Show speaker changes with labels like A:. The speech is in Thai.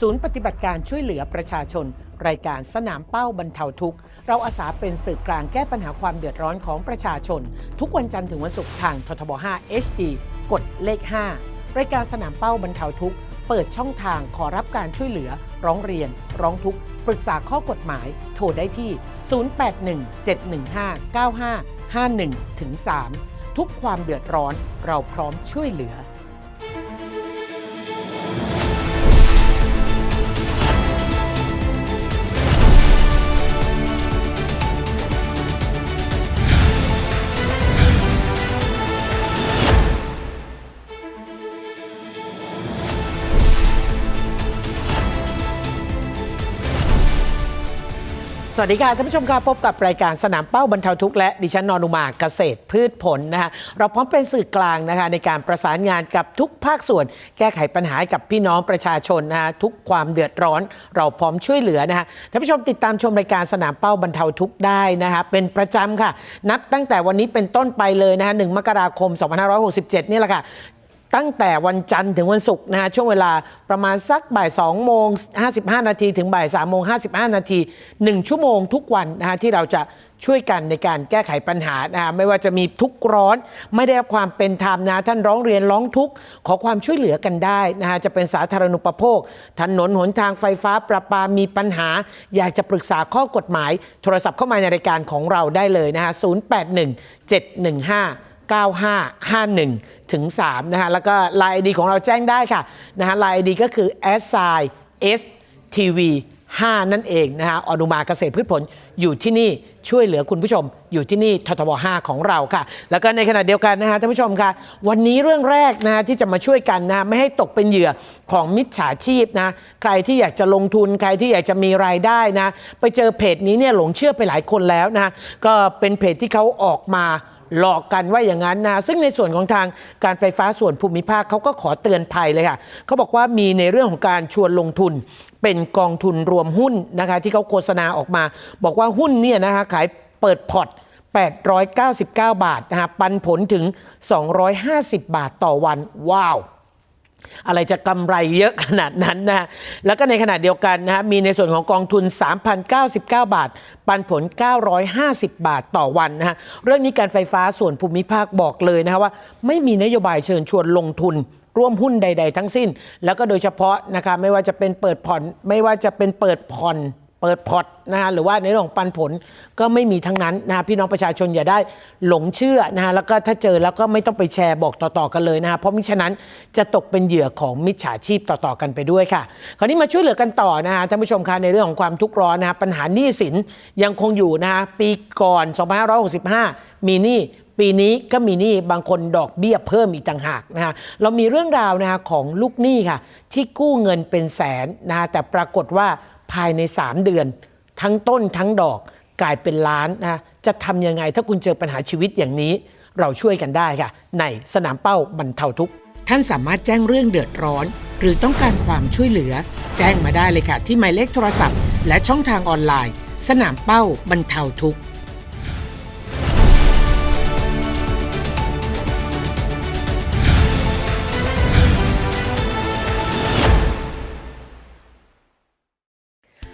A: ศูนย์ปฏิบัติการช่วยเหลือประชาชน รายการสนามเป้าบรรเทาทุกข์ เราอาสาเป็นสื่อกลางแก้ปัญหาความเดือดร้อนของประชาชน ทุกวันจันทร์ถึงวันศุกร์ทางททบ 5 HD กดเลข 5 รายการสนามเป้าบรรเทาทุกข์ เปิดช่องทางขอรับการช่วยเหลือ ร้องเรียน ร้องทุกข์ ปรึกษาข้อกฎหมาย โทรได้ที่ 0817159551ถึง3ทุกความเดือดร้อนเราพร้อมช่วยเหลือ สวัสดีค่ะท่านผู้ชมค่ะพบกับรายการสนามเป้าบรรเทาทุกข์และดิฉันนอนุมาเกษตรพืชผลนะคะเราพร้อมเป็นสื่อกลางนะคะในการประสานงานกับทุกภาคส่วน แก้ไขปัญหาหกับพี่น้องประชาชนนะคะทุกความเดือดร้อน เราพร้อมช่วยเหลือนะคะท่านผู้ชมติดตามชมรายการสนามเป้าบรรเทาทุกข์ได้นะคะเป็นประจำค่ะ นับตั้งแต่วันนี้เป็นต้นไปเลยนะคะ1มกราคม 2567 นี่แหละค่ะ ตั้งแต่วันจันทร์ถึงวันศุกร์นะฮะช่วงเวลาประมาณสักบ่าย2โมง55 นาทีถึงบ่าย3โมง55 นาที 1 ชั่วโมงทุกวันนะฮะที่เราจะช่วยกันในการแก้ไขปัญหานะไม่ว่าจะมีทุกข์ร้อน ไม่ได้รับความเป็นธรรมนะท่านร้องเรียนร้องทุกข์ขอความช่วยเหลือกันได้นะฮะจะเป็นสาธารณูปโภค ถนนหนทางไฟฟ้าประปามีปัญหา อยากจะปรึกษาข้อกฎหมาย โทรศัพท์เข้ามาในรายการของเราได้เลยนะฮะ081 715 9551 ถึง 3 นะฮะ แล้วก็ Line ID ของเราแจ้งได้ค่ะนะฮะ Line ID ก็คือ s i s tv 5 นั่นเองนะฮะ อนุมาเกษตรพืชผลอยู่ที่นี่ช่วยเหลือคุณผู้ชม อยู่ที่นี่ททบ 5 ของเราค่ะ แล้วก็ในขณะเดียวกันนะฮะท่านผู้ชมค่ะ วันนี้เรื่องแรกนะะที่จะมาช่วยกันนะะไม่ให้ตกเป็นเหยื่อของมิจฉาชีพนะใครที่อยากจะลงทุนใครที่อยากจะมีรายได้นะ ไปเจอเพจนี้เนี่ยหลงเชื่อไปหลายคนแล้วนะก็เป็นเพจที่เขาออกมา หลอกกันว่าอย่างนั้นนะซึ่งในส่วนของทางการไฟฟ้าส่วนภูมิภาคเขาก็ขอเตือนภัยเลยค่ะเขาบอกว่ามีในเรื่องของการชวนลงทุนเป็นกองทุนรวมหุ้นนะคะที่เขาโฆษณาออกมา บอกว่าหุ้นเนี่ยนะคะขายเปิดพอร์ต899 บาทนะคะปันผลถึง 250 บาทต่อวัน ว้าว อะไรจะกำไรเยอะขนาดนั้นนะแล้วก็ในขณะเดียวกันนะฮะมีในส่วนของกองทุน 3,099 บาท ปันผล 950 บาทต่อวันนะฮะเรื่องนี้การไฟฟ้าส่วนภูมิภาคบอกเลยนะฮะว่า ไม่มีนโยบายเชิญชวนลงทุนร่วมหุ้นใด ๆ ทั้งสิ้น แล้วก็โดยเฉพาะนะคะไม่ว่าจะเป็นเปิดผ่อนไม่ว่าจะเป็นเปิดผ่อน เปิดพอร์ตนะฮะหรือว่าในเรื่องของปันผลก็ไม่มีทั้งนั้นนะฮะพี่น้องประชาชนอย่าได้หลงเชื่อนะฮะแล้วก็ถ้าเจอแล้วก็ไม่ต้องไปแชร์บอกต่อๆกันเลยนะฮะเพราะมิฉะนั้นจะตกเป็นเหยื่อของมิจฉาชีพต่อๆกันไปด้วยค่ะ คราวนี้มาช่วยเหลือกันต่อนะฮะท่านผู้ชมคะในเรื่องของความทุกข์ร้อนนะฮะปัญหาหนี้สินยังคงอยู่นะฮะปีก่อน 2565 มีหนี้ปีนี้ก็มีหนี้บางคนดอกเบี้ยเพิ่มอีกต่างหากนะฮะเรามีเรื่องราวนะฮะของลูกหนี้ค่ะ ที่กู้เงินเป็นแสนนะฮะแต่ปรากฏว่า ภายใน 3 เดือน ทั้งต้นทั้งดอกกลายเป็นล้านนะจะทำยังไงถ้าคุณเจอปัญหาชีวิตอย่างนี้ เราช่วยกันได้ค่ะ ในสนามเป้าบรรเทาทุกข์ท่านสามารถแจ้งเรื่องเดือดร้อน หรือต้องการความช่วยเหลือ แจ้งมาได้เลยค่ะ ที่หมายเลขโทรศัพท์ และช่องทางออนไลน์ สนามเป้าบรรเทาทุกข์